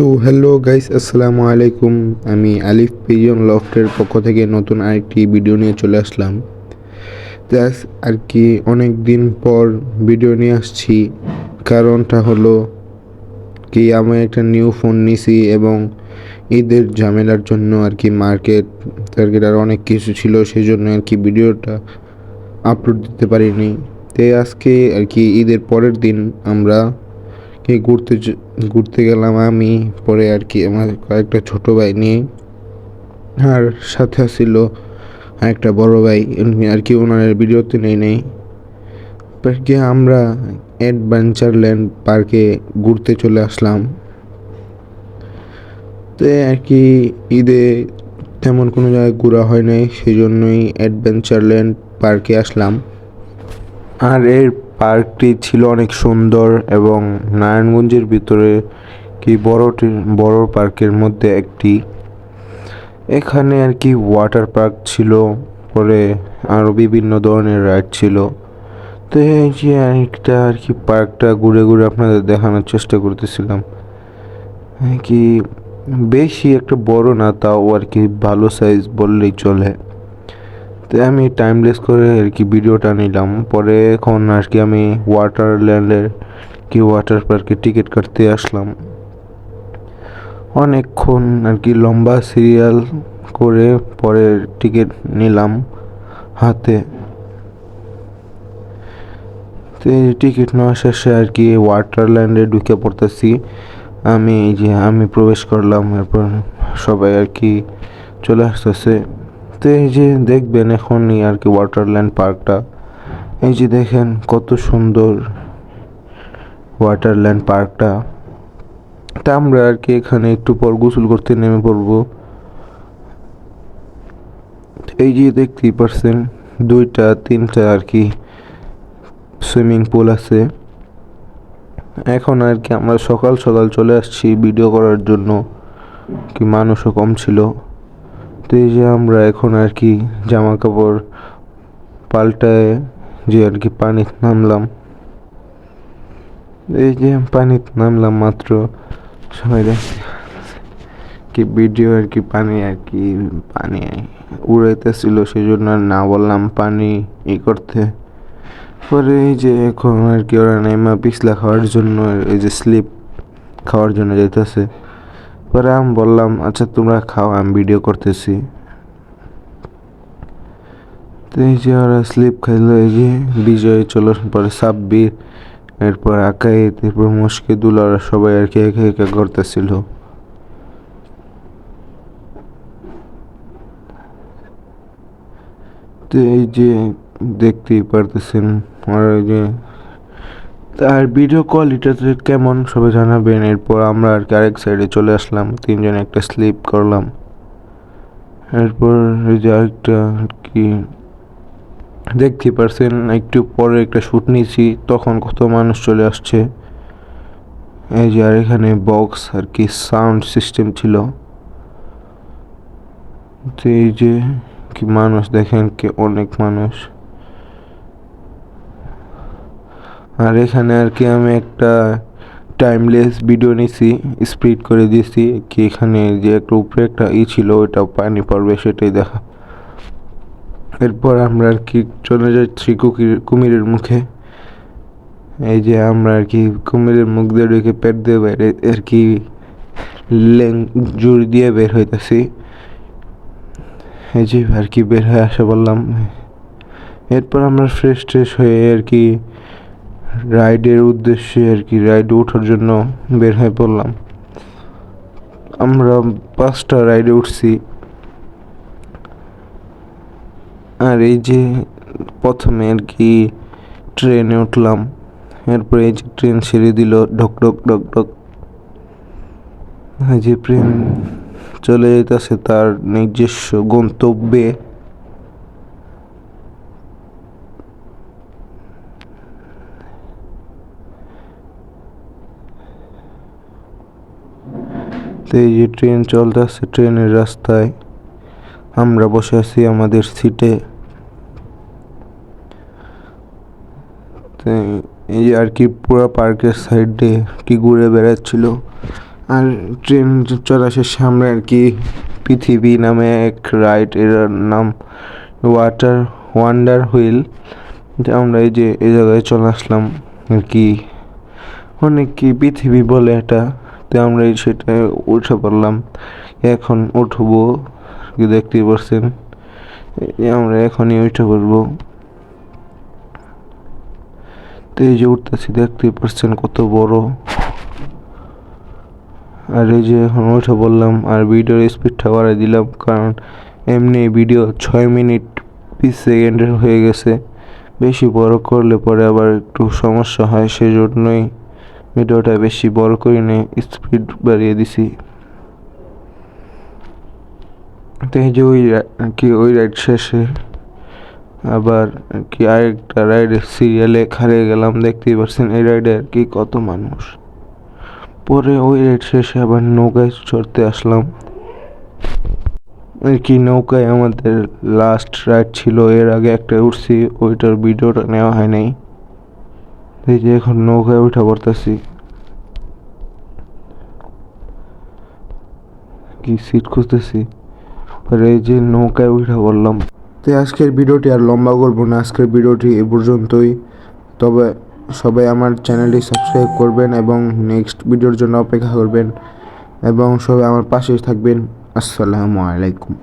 তো hello guys আসসালামু আলাইকুম। আমি আলিফ পিজন লফটের পক্ষ থেকে নতুন আরেকটি ভিডিও নিয়ে চলে আসলাম। জাস্ট আর কি, অনেক দিন পর ভিডিও নিয়ে আসছি। কারণটা হলো কি, আমি একটা নিউ ফোন নিছি এবং ঈদের ঝামেলার জন্য আর কি মার্কেট টার্গেট আর অনেক কিছু ছিল সেই জন্য আর কি ভিডিওটা আপলোড দিতে পারিনি। তাই আজকে আর কি, ঈদের পরের দিন আমরা কি ঘুরতে ঘুরতে গেলাম আমি, পরে আর কি আমার কয়েকটা ছোট ভাই নিয়ে। আর সাথে ছিল একটা বড় ভাই আর কি ওনার ভিডিওতে নেই নেই। কি আমরা অ্যাডভেঞ্চারল্যান্ড পার্কে ঘুরতে চলে আসলাম। তো আর কি ঈদে তেমন কোনো জায়গায় ঘোরা হয় নাই সেই জন্যই অ্যাডভেঞ্চারল্যান্ড পার্কে আসলাম। আর এর পার্কটি ছিল অনেক সুন্দর এবং নারায়ণগঞ্জের ভিতরে কি বড়টি বড় পার্কের মধ্যে একটি। এখানে আর কি ওয়াটার পার্ক ছিল, পরে আরও বিভিন্ন ধরনের রাইড ছিল। তো এই যে একটা আর কি পার্কটা ঘুরে ঘুরে আপনাদের দেখানোর চেষ্টা করতেছিলাম। কি বেশি একটা বড় না, তাও আর কি ভালো সাইজ বললেই চলে। তো আমি টাইমলেস করে আর কি ভিডিওটা নিলাম। পরে এখন আর কি আমি ওয়াটারল্যান্ডের কি ওয়াটার পার্কে টিকিট কাটতে আসলাম। অনেকক্ষণ আর কি লম্বা সিরিয়াল করে পরে টিকিট নিলাম হাতে। তো টিকিট নেওয়া শেষে আর কি ওয়াটারল্যান্ডে ঢুকে পড়তেছি। আমি এই যে আমি প্রবেশ করলাম, এরপর সবাই আর কি চলে আসতেছে। তো এই যে দেখবেন এখনই আর কি ওয়াটারল্যান্ড পার্কটা এই যে দেখেন কত সুন্দর ওয়াটারল্যান্ড পার্কটা তা আমরা আর কি এখানে একটু পর গোসল করতে নেমে পড়ব। এই যে দেখতেই পারছেন, দুইটা, তিনটা আর কি সুইমিং পুল আছে। এখন আর কি আমরা সকাল সকাল চলে আসছি ভিডিও করার জন্য, কি মানুষও কম ছিল। তো এই যে আমরা এখন আর কি জামা কাপড় পাল্টায় যে আর কি পানিতে নামলাম। এই যে পানিতে নামলাম মাত্র। সবাই কি ভিডিও আর কি পানি আর কি পানি উড়াইতেছিল সেই জন্য না বললাম পানি ই করতে। পরে এই যে এখন আর কি ওরা নেমা পিছলা খাওয়ার জন্য, এই যে স্লিপ খাওয়ার জন্য যাইতেছে। পরে আমি বললাম আচ্ছা তোমরা খাও, আমি ভিডিও করতেছি। ওরা স্লিপ খাইলো, এই যে বিজয় চলো পরে সাব্বির, এরপর আকাই এরপর মুশকিদুল ওরা সবাই আর কি একে একে করতেছিল তো এই যে দেখতেই পারতেছেন এই যে তার ভিডিও কোয়ালিটিটা কেমন সবাই জানাবেন। এরপর আমরা আর কি আরেক সাইডে চলে আসলাম। তিনজনে একটা স্লিপ করলাম। এরপর এই যে আরেকটা আর কি দেখতে পারছেন, একটু পরে একটা শ্যুট নিয়েছি, তখন কত মানুষ চলে আসছে। এই যে আর এখানে বক্স আর কি সাউন্ড সিস্টেম ছিল। তো এই যে কি মানুষ দেখেন, কি অনেক মানুষ। আর এখানে আর কি আমি একটা টাইমলেস ভিডিও নিছি স্পিড করে দিয়েছি কি এখানে যে একটা উপরে একটা ই ছিল, ওইটা পানি পড়বে সেটাই দেখা। এরপর আমরা আর কি চলে যাচ্ছি কুকির, কুমিরের মুখে। এই যে আমরা আর কি কুমিরের মুখ দিয়ে ঢুকে পেট দিয়ে বাইরে আর কি লেং জোর দিয়ে বের হইতেছি। এই যে আর কি বের হয়ে আসা বললাম। এরপর আমরা ফ্রেশ ট্রেশ হয়ে আর কি রাইডের উদ্দেশ্যে আর কি, রাইডে ওঠার জন্য বের হয়ে পড়লাম। আমরা পাঁচটা রাইডে উঠছি। আর এই যে প্রথমে আর কি ট্রেনে উঠলাম। এরপরে এই যে ট্রেন ছেড়ে দিল, ঢক ঢক ঢক ঢক। যে ট্রেন চলে যেতেছে তার নিজস্ব গন্তব্যে। এই যে ট্রেন চলতে আসছে ট্রেনের রাস্তায় আমরা বসে আছি আমাদের সিটে। এই যে আর কি পুরো পার্কের সাইডে কি ঘুরে বেড়াচ্ছিল। আর ট্রেন চলা শেষে আমরা আর কি পৃথিবী নামে এক রাইড এর নাম ওয়াটার ওয়ান্ডার হুইল। আমরা এই যে, এই জায়গায় চলে আসলাম আর কি। অনেক কি পৃথিবী বলে এটা। তো আমরা সেটা উঠে পড়লাম। এখন উঠবো, কি দেখতেই পারছেন? আমরা এখনই উঠে পড়ব। তো এই যে উঠতেছি, দেখতেই পারছেন কত বড়। আর এই যে এখন উঠে বললাম আর ভিডিওর স্পিডটা বাড়াই দিলাম, কারণ এমনি ভিডিও ছয় মিনিট বিশ সেকেন্ডের হয়ে গেছে। বেশি বড় করলে পরে আবার একটু সমস্যা হয় সেই জন্যই ভিডিওটা বেশি বড় করে নিয়ে স্পিড বাড়িয়ে দিছি। তো এই যে ওই কি ওই রাইড শেষে আবার কি আরেকটা রাইডের সিরিয়ালে হারিয়ে গেলাম, দেখতেই পারছেন এই রাইডে আর কি কত মানুষ। পরে ওই রাইড শেষে আবার নৌকায় চড়তে আসলাম। আর কি নৌকায় আমাদের লাস্ট রাইড ছিল, এর আগে একটা উঠছি ওইটার ভিডিওটা নেওয়া হয় নাই। এই যে এখন নৌকায় উঠা পড়তেছি। কি সিট খুঁজতেছি? আর এই যে নৌকায় উঠা পড়লাম। তো আজকের ভিডিওটি আর লম্বা করব না, আজকের ভিডিওটি এ পর্যন্তই। তবে সবাই আমার চ্যানেলটি সাবস্ক্রাইব করবেন এবং নেক্সট ভিডিওর জন্য অপেক্ষা করবেন। এবং সবাই আমার পাশে থাকবেন। আসসালামু আলাইকুম।